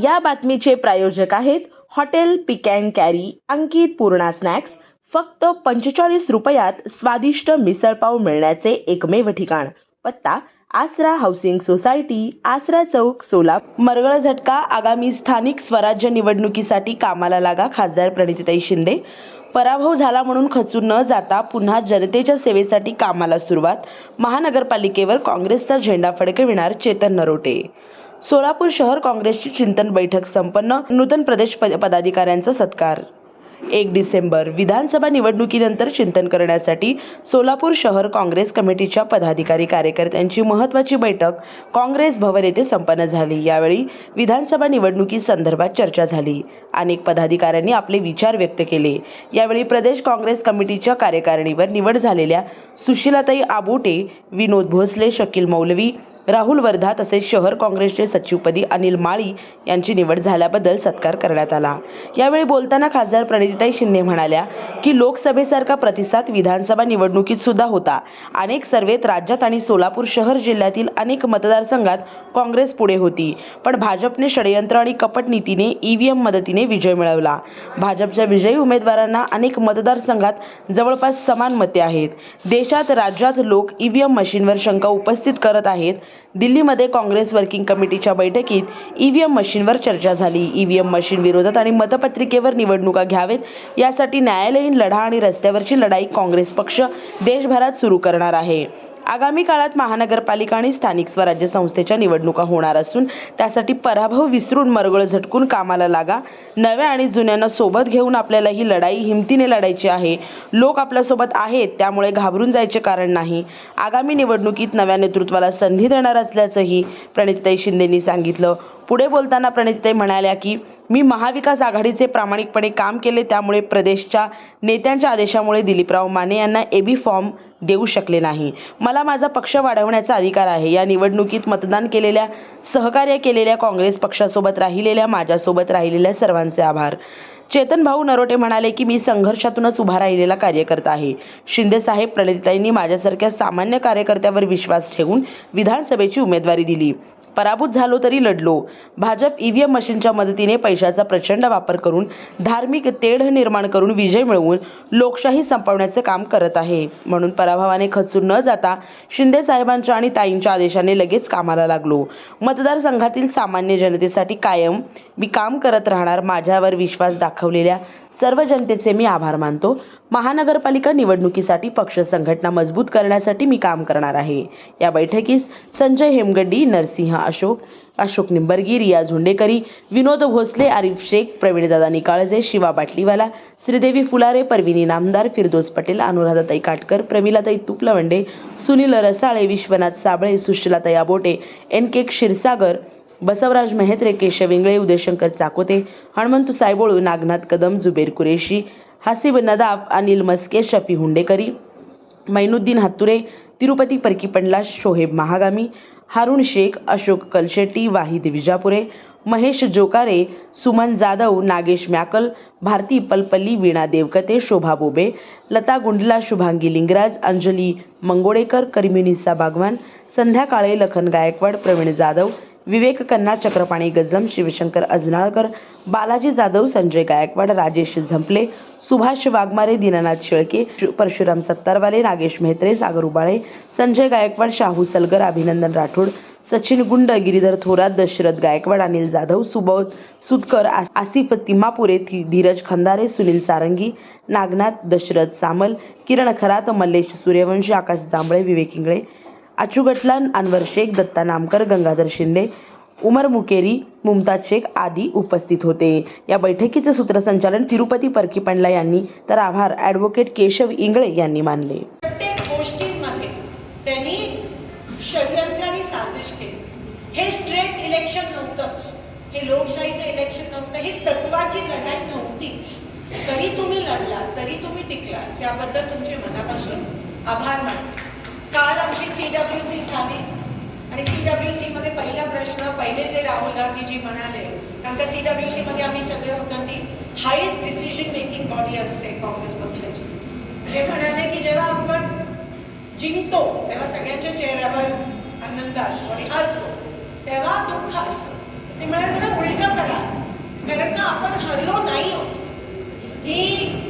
या बातमीचे प्रायोजक आहेत hotel pick and carry Ankit Purna snacks. फक्त पंचेचाळीस रुपयात स्वादिष्ट मिसळपाव मिळण्याचे एकमेव ठिकाण. पत्ता आसरा हाऊसिंग सोसायटी आसरा चौक सोलापूर. मरगळ झटका आगामी स्थानिक स्वराज्य निवडणुकीसाठी कामाला लागा खासदार प्रणितीताई शिंदे. पराभव झाला म्हणून खचून न जाता पुन्हा जनतेच्या सेवेसाठी कामाला सुरुवात. महानगरपालिकेवर काँग्रेसचा झेंडा फडकविणार चेतन नरोटे. सोलापूर शहर काँग्रेसची चिंतन बैठक संपन्न नूतन प्रदेश पद- पदाधिकाऱ्यांचा सत्कार. एक डिसेंबर विधानसभा निवडणुकीनंतर चिंतन करण्यासाठी सोलापूर शहर काँग्रेस कमिटीच्या पदाधिकारी कार्यकर्त्यांची महत्त्वाची बैठक काँग्रेस भवन येथे संपन्न झाली. यावेळी विधानसभा निवडणुकी संदर्भात चर्चा झाली अनेक पदाधिकाऱ्यांनी आपले विचार व्यक्त केले. यावेळी प्रदेश काँग्रेस कमिटीच्या कार्यकारिणीवर निवड झालेल्या सुशीलाताई आबोटे विनोद भोसले शकील मौलवी राहुल वर्धा तसेच शहर काँग्रेसचे सचिवपदी अनिल माळी यांची निवड झाल्याबद्दल सत्कार करण्यात आला. यावेळी बोलताना खासदार प्रणिताई शिंदे म्हणाल्या की लोकसभेसारखा प्रतिसाद विधानसभा निवडणुकीत सुद्धा होता. अनेक सर्वेत राज्यात आणि सोलापूर शहर जिल्ह्यातील अनेक मतदारसंघात काँग्रेस पुढे होती. पण भाजपने षडयंत्र आणि कपट नीतीने ईव्हीएम मदतीने विजय मिळवला. भाजपच्या विजयी उमेदवारांना अनेक मतदारसंघात जवळपास समान मते आहेत. देशात राज्यात लोक ईव्हीएम मशीनवर शंका उपस्थित करत आहेत. दिल्लीमध्ये काँग्रेस वर्किंग कमिटीच्या बैठकीत ईव्हीएम मशीनवर चर्चा झाली. ईव्हीएम मशीन विरोधात आणि मतपत्रिकेवर निवडणुका घ्यावेत यासाठी न्यायालयीन लढा आणि रस्त्यावरची लढाई काँग्रेस पक्ष देशभरात सुरू करणार आहे. आगामी काळात महानगरपालिका आणि स्थानिक स्वराज्य संस्थेच्या निवडणुका होणार असून त्यासाठी पराभव विसरून मरगळ झटकून कामाला लागा. नव्या आणि जुन्यांना सोबत घेऊन आपल्याला ही लढाई हिमतीने लढायची आहे. लोक आपल्यासोबत आहेत त्यामुळे घाबरून जायचे कारण नाही. आगामी निवडणुकीत नव्या नेतृत्वाला संधी देणार असल्याचंही प्रणितताई शिंदेंनी सांगितलं. पुढे बोलताना प्रणितताई म्हणाल्या की मी महाविकास आघाडीचे प्रामाणिकपणे काम केले त्यामुळे प्रदेशच्या नेत्यांच्या आदेशामुळे दिलीपराव माने यांना एबी फॉर्म देऊ शकले नाही. मला माझा पक्ष वाढवण्याचा अधिकार आहे. या निवडणुकीत मतदान केलेल्या सहकार्य केलेल्या काँग्रेस पक्षासोबत राहिलेल्या माझ्यासोबत राहिलेल्या सर्वांचे आभार. चेतन भाऊ नरोटे म्हणाले की मी संघर्षातूनच उभा राहिलेला कार्यकर्ता आहे. शिंदेसाहेब प्रणिताईंनी माझ्यासारख्या सामान्य कार्यकर्त्यावर विश्वास ठेवून विधानसभेची उमेदवारी दिली. पराभूत झालो तरी लढलो. भाजप ईव्हीएम मशीनच्या मदतीने पैशाचा प्रचंड वापर करून धार्मिक तेढ निर्माण करून विजय मिळवून लोकशाही संपवण्याचे काम करत आहे. म्हणून पराभवाने खचून न जाता शिंदे साहेबांच्या आणि ताईंच्या आदेशाने लगेच कामाला लागलो. मतदारसंघातील सामान्य जनतेसाठी कायम मी काम करत राहणार माझ्यावर विश्वास दाखवलेल्या सर्व जनतेचे मी आभार मानतो. महानगरपालिका निवडणुकीसाठी पक्ष संघटना मजबूत करण्यासाठी मी काम करणार आहे. या बैठकीस संजय हेमगड्डी नरसिंह अशोक अशोक निंबर्गी रिया झोंडेकरी विनोद भोसले आरिफ शेख प्रवीणदादा निकाळजे शिवा बाटलीवाला श्रीदेवी फुलारे परविनी नामदार फिरदोस पटेल अनुराधाताई काटकर प्रमिलाताई तुपलवंडे सुनील रसाळे विश्वनाथ साबळे सुशीलाताई आबोटे एन के क्षीरसागर बसवराज मेहत्रे केशव इंगळे उदयशंकर चाकोते हनुमंत सायबोळू नागनाथ कदम जुबेर कुरेशी हासिब नदाफ अनिल मस्के शफी हुंडेकरी मैनुद्दीन हातुरे तिरुपती परकीपंडला शोहेब महागामी हारुण शेख अशोक कलशेट्टी वाहिद विजापुरे महेश जोकारे सुमन जाधव नागेश म्याकल भारती पलपल्ली वीणा देवकते शोभा बोबे लता गुंडला शुभांगी लिंगराज अंजली मंगोडेकर करिमिनिसा बागवान संध्या काळे लखन गायकवाड प्रवीण जाधव विवेक कन्ना चक्रपाणी गजम शिवशंकर अजनाळकर बालाजी जाधव संजय गायकवाड राजेश झंपले सुभाष वाघमारे दीनानाथ शेळके शु- परशुराम सत्तारवाले नागेश मेहत्रे सागर उबाळे संजय गायकवाड शाहू सलगर अभिनंदन राठोड सचिन गुंड गिरीधर थोरात दशरथ गायकवाड अनिल जाधव सुबोध सुतकर आ- आसिफ तिमापुरे धीरज खंदारे सुनील सारंगी नागनाथ दशरथ सामल किरण खरात मल्लेश सूर्यवंशी आकाश जांभळे विवेक इंगळे अचुगटलान अनवर शेख दत्ता नामकर गंगाधर शिंदे उमर मुकेरी मुमताज शेख आदी उपस्थित होते. या बैठकीचे सूत्रसंचालन तिरुपती परकीपंडला यांनी तर आभार ॲडव्होकेट केशव इंगळे यांनी मानले. प्रत्येक गोष्टींमध्ये त्यांनी षडयंत्र आणि साजिश केली. हे स्ट्रेट इलेक्शन नव्हतंच. हे लोकशाहीचं इलेक्शन नव्हतं. ही तत्वाची लढाई नव्हतीच. तरी तुम्ही लढला तरी तुम्ही टिकला त्याबद्दल तुमचे मनापासून आभार मानतो. काल आमची सी डब्ल्यू सी झाली. आणि सी डब्ल्यू सी मध्ये पहिला प्रश्न पहिले जे राहुल गांधीजी म्हणाले कारण का सी डब्ल्यू सी मध्ये आम्ही सगळे लोकांनी हायेस्ट डिसिजन मेकिंग बॉडी असते काँग्रेस पक्षाची. हे म्हणाले की जेव्हा आपण जिंकतो तेव्हा सगळ्यांच्या चेहऱ्यावर आनंद असतो आणि हरतो. तेव्हा दुःख असतं. ते म्हणाले जरा उलटं करा. आपण हरलो नाही आहोत? ही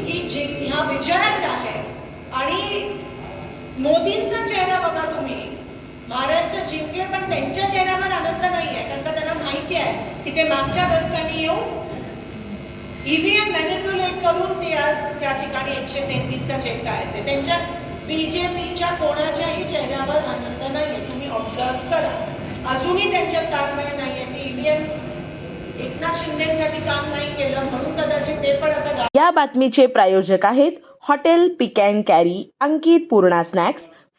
ही जि ह्या विजयाच आहे आणि मोदींचा शिकले पण त्यांच्या चेहऱ्यावर आनंद नाही आहे कारण का त्यांना माहिती आहे की ते मागच्या रस्त्याने येऊन ईव्हीएम मॅन्युप्युलेट करून ते आज त्या ठिकाणी एकशे तेहतीसचा चेक आहेत ते त्यांच्या बीजेपीच्या कोणाच्याही चेहऱ्यावर आनंद नाही आहे तुम्ही ऑब्झर्व करा. अजूनही त्यांच्यात ताळमेळ नाहीये. की ईव्हीएम एकनाथ शिंदेसाठी काम नाही केलं म्हणून कदाचित ते पण आता या बातमीचे प्रायोजक आहेत hotel pick and carry Ankit Purna snacks